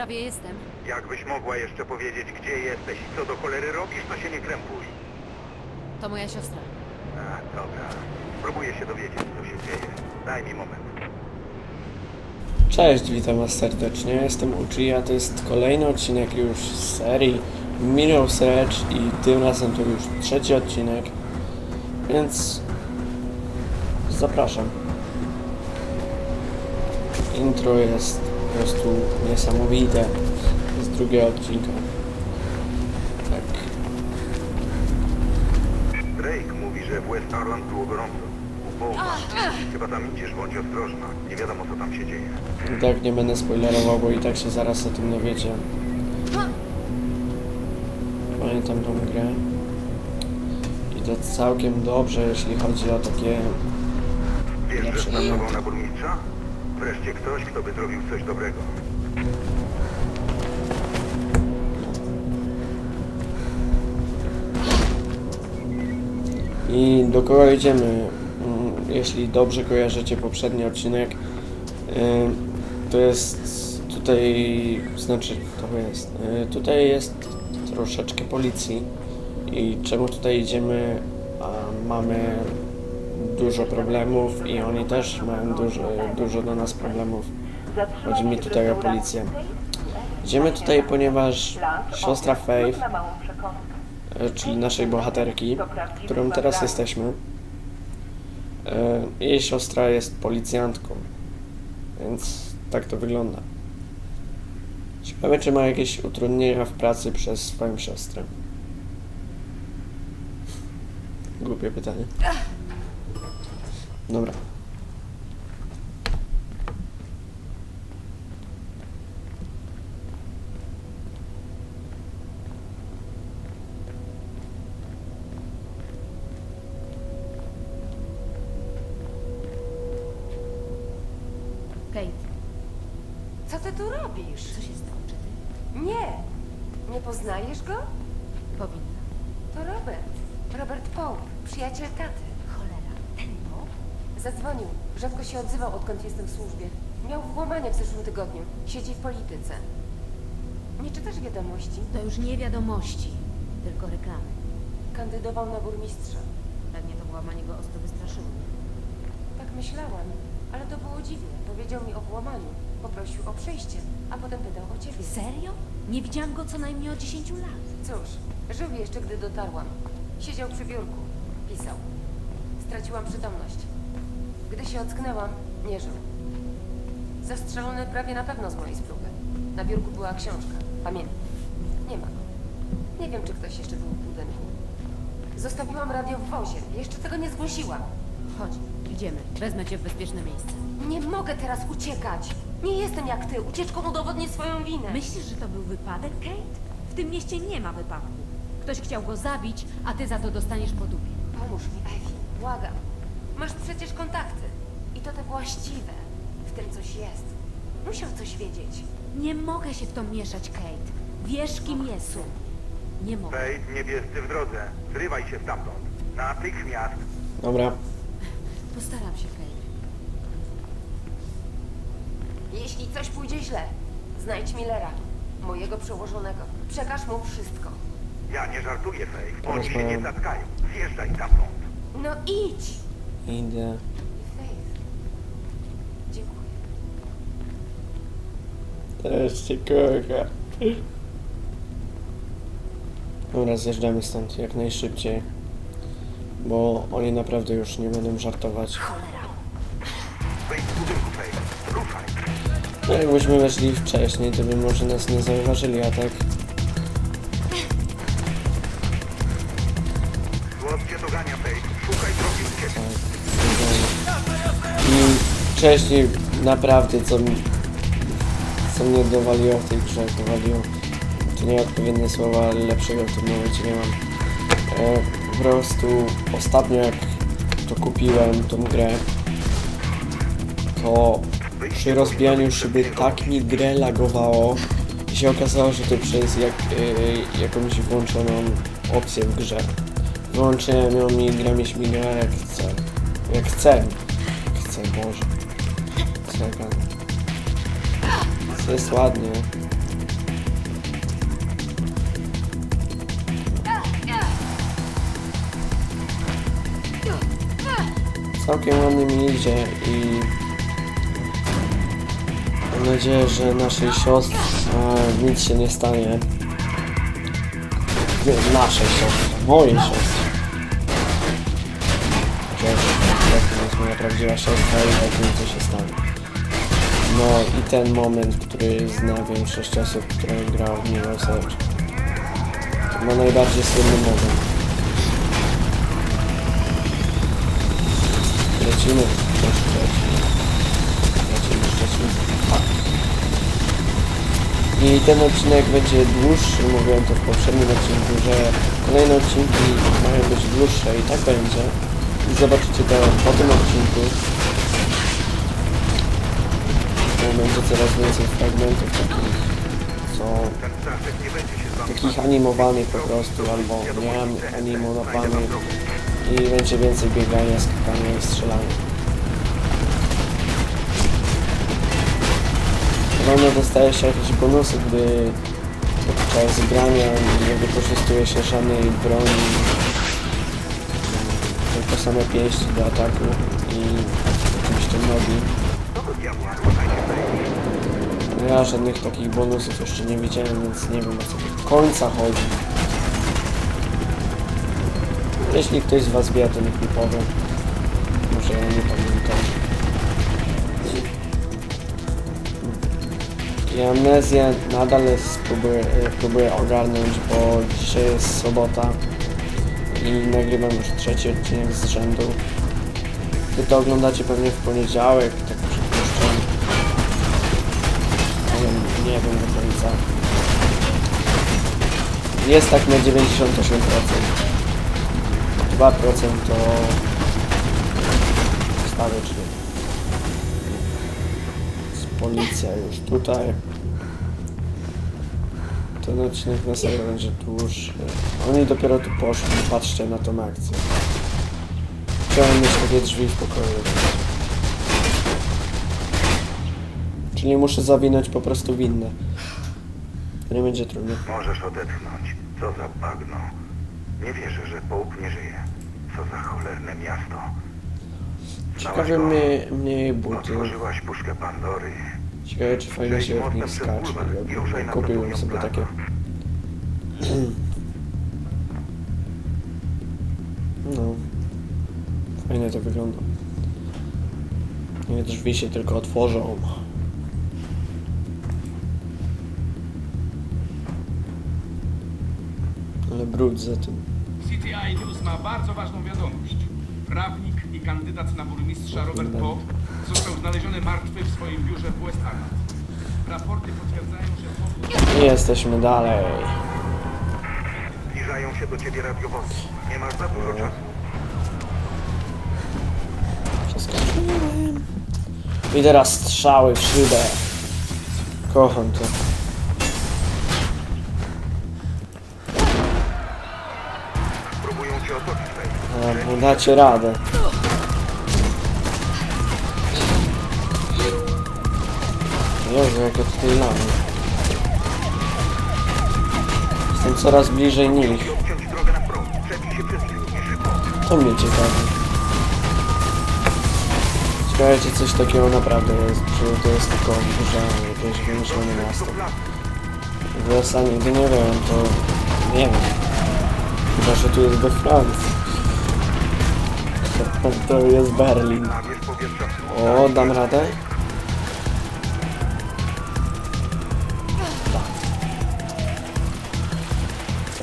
prawie jestem. Jakbyś mogła jeszcze powiedzieć, gdzie jesteś i co do cholery robisz, to się nie krępuj. To moja siostra. A, dobra. Próbuję się dowiedzieć, co się dzieje. Daj mi moment. Cześć, witam was serdecznie. Jestem Uchi, a to jest kolejny odcinek już z serii Mirror's Edge i tym razem to już trzeci odcinek, więc zapraszam. Intro jest prostu niesamowite z drugiego odcinka. Tak, Drake mówi, że w West Arland było gorąco. Chyba tam idziesz, bądź ostrożna. Nie wiadomo, co tam się dzieje. i tak nie będę spoilerował, bo i tak się zaraz o tym dowiecie. Pamiętam tą grę. I to całkiem dobrze, jeśli chodzi o takie Wiesz, że pracował na burmistrza? Wreszcie ktoś, kto by zrobił coś dobrego. I do kogo idziemy? Mm, Jeśli dobrze kojarzycie poprzedni odcinek, to jest tutaj, znaczy to jest, y, tutaj jest troszeczkę policji i czemu tutaj idziemy, a mamy dużo problemów i oni też mają dużo, dużo do nas problemów. Chodzi mi tutaj o policję. Idziemy tutaj, ponieważ siostra Faith e, czyli naszej bohaterki, którą teraz jesteśmy. E, Jej siostra jest policjantką, więc tak to wygląda. Ciekawe, czy ma jakieś utrudnienia w pracy przez swoją siostrę. Głupie pytanie. Dobra. Kate, Co ty tu robisz? co się stało? Czy ty? Nie. Nie poznajesz go? Powinna. To Robert. Robert Pope, przyjaciel taty. Zadzwonił. Rzadko się odzywał, odkąd jestem w służbie. Miał włamanie w zeszłym tygodniu. Siedzi w polityce. Nie czytasz wiadomości? To już nie wiadomości, tylko reklamy. Kandydował na burmistrza. Pewnie to włamanie go ostro wystraszyło. Tak myślałam, ale to było dziwne. Powiedział mi o włamaniu. Poprosił o przejście, a potem pytał o ciebie. Serio? Nie widziałam go co najmniej od 10 lat. Cóż, żył jeszcze, gdy dotarłam. Siedział przy biurku. Pisał. Straciłam przytomność. Gdy się ocknęłam, nie żył. Zastrzelony prawie na pewno z mojej spróby. Na biurku była książka. Pamiętam. Nie ma go. Nie wiem, czy ktoś jeszcze był w budynku. Zostawiłam radio w wozie. Jeszcze tego nie zgłosiłam. Chodź, idziemy. Wezmę cię w bezpieczne miejsce. Nie mogę teraz uciekać. Nie jestem jak ty. Ucieczką udowodnię swoją winę. Myślisz, że to był wypadek, Kate? W tym mieście nie ma wypadku. Ktoś chciał go zabić, a ty za to dostaniesz po dupie. Pomóż mi, Ewi. Błagam. Masz przecież kontakty. I to te właściwe. W tym coś jest. Musiał coś wiedzieć. Nie mogę się w to mieszać, Kate. Wiesz, kim jestem. Nie mogę. Faith, niebiescy w drodze. Zrywaj się stamtąd. Natychmiast. Dobra. Postaram się, Kate. Jeśli coś pójdzie źle, znajdź Millera, mojego przełożonego. Przekaż mu wszystko. Ja nie żartuję, Faith. Oni się nie zatkają. Zjeżdżaj stamtąd. No idź! Idę. Też cię kocha. Dobra, zjeżdżamy stąd jak najszybciej. Bo oni naprawdę już nie będą żartować. No jakbyśmy weszli wcześniej, to by może nas nie zauważyli, a tak... Tak, I wcześniej naprawdę co mi... Co mnie dowaliło w tej grze, dowaliło... To nieodpowiednie słowa, ale lepszego w tym momencie nie mam. E, po prostu ostatnio jak to kupiłem, tą grę, to przy rozbijaniu szyby tak mi grę lagowało i się okazało, że to przez jak, y, jakąś włączoną opcję w grze. Wyłączyłem ją i gra mi śmiga jak chcę. Jak chcę. Jak chcę, Boże. Co. To jest ładnie. Całkiem ładnie mi idzie i mam nadzieję, że naszej siostrze nic się nie stanie. Nie, naszej siostrze, mojej siostrze. Jak to jest moja prawdziwa siostra i jak mi to się stanie. No i ten moment, który zna większość osób, które grało w. To ma najbardziej słynny moment. Lecimy. Lecimy. Lecimy, lecimy. I ten odcinek będzie dłuższy, mówiłem to w poprzednim odcinku, że kolejne odcinki mają być dłuższe i tak będzie. I zobaczycie to po tym odcinku. Będzie coraz więcej fragmentów takich, co takich animowanych po prostu, albo nie animowanych i będzie więcej biegania, skakania i strzelania. Podobno dostaje się jakieś bonusy, gdy podczas grania nie wykorzystuje się żadnej broni, tylko same pięści do ataku ja żadnych takich bonusów jeszcze nie widziałem, więc nie wiem o co do końca chodzi. Jeśli ktoś z Was wie, to niech mi powie. Może ja nie pamiętam. I amnezję nadal spróbuję, e, próbuję ogarnąć, bo dzisiaj jest sobota i nagrywam już trzeci odcinek z rzędu. Wy to oglądacie pewnie w poniedziałek, nie wiem do końca. Jest tak na 98%. 2% to czyli jest policja już tutaj. Ten odcinek na serio będzie dłuższy. Oni dopiero tu poszli, patrzcie na tą akcję. Chciałem mieć takie drzwi w pokoju. Czyli muszę zawinąć po prostu winne. To nie będzie trudne. Możesz odetchnąć. Co za bagno. Nie wierzę, że Pope nie żyje. Co za cholerne miasto. Ciekawe mnie, mnie buty. Otworzyłaś puszkę Pandory. Ciekawe czy fajnie się w nich skacze. Kupiłem sobie takie. No. Fajnie to wygląda. Nie drzwi się tylko otworzą. Ale brud za tym. CTI News ma bardzo ważną wiadomość. Prawnik i kandydat na burmistrza Robert Pope został znaleziony martwy w swoim biurze w West Island. Raporty potwierdzają, że jesteśmy dalej. Zbliżają się do ciebie radiowozy. Nie masz za dużo czasu. Przeskoczyłem. I teraz strzały w szybę. Kocham to. Próbują cię otoczyć. A, bo dacie radę. Jezu, jak ja tutaj lamy. Jestem coraz bliżej nich. To mnie ciekawi. Ciekawe, czy coś takiego naprawdę jest. Czy to jest tylko duże, jakieś wymyślone miasto. W USA nigdy nie wiem, to nie wiem. Chyba, że tu jest we Francji. To jest Berlin. O, dam radę?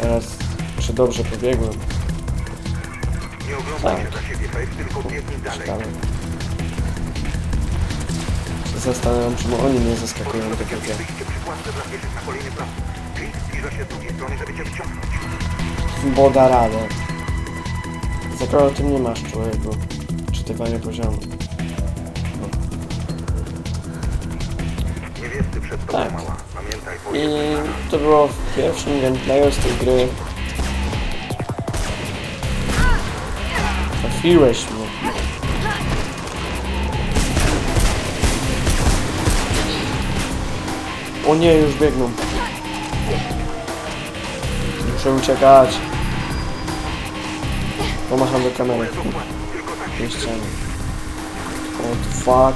Teraz, czy dobrze pobiegłem? Nie oglądaj Tak. się za siebie, Faye, tylko biegnij dalej. Zastanawiam, czemu oni mnie zaskakują ja. jakieś wyjście przy dla pieszych na kolejny zbliża się z drugiej strony, żeby cię wyciągnąć. Bo da radę. Za kogo ty nie masz człowieku? Czytywanie poziomu. Tak. I to było w pierwszym gameplayu z tej gry. Trafiłeś mnie. O nie, już biegną. Muszę uciekać. Pomacham do kamery. ściany. What the fuck?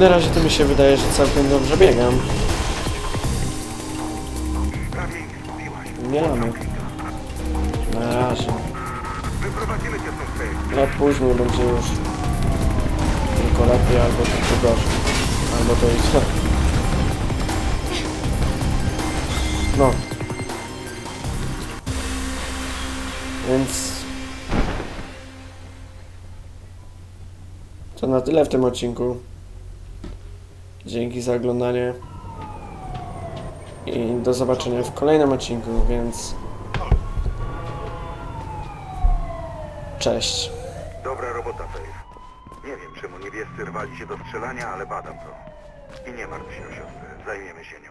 Na razie to mi się wydaje, że całkiem dobrze biegam. Nie mamy. Na razie. Ale później będzie już tylko lepiej albo tylko gorzej. Albo to i co. No. Więc... To na tyle w tym odcinku. Dzięki za oglądanie. I do zobaczenia w kolejnym odcinku, więc... Cześć. Dobra robota, Faith. Niebiescy rwali się do strzelania, ale badam to. I nie martw się siostrę. Zajmiemy się nią.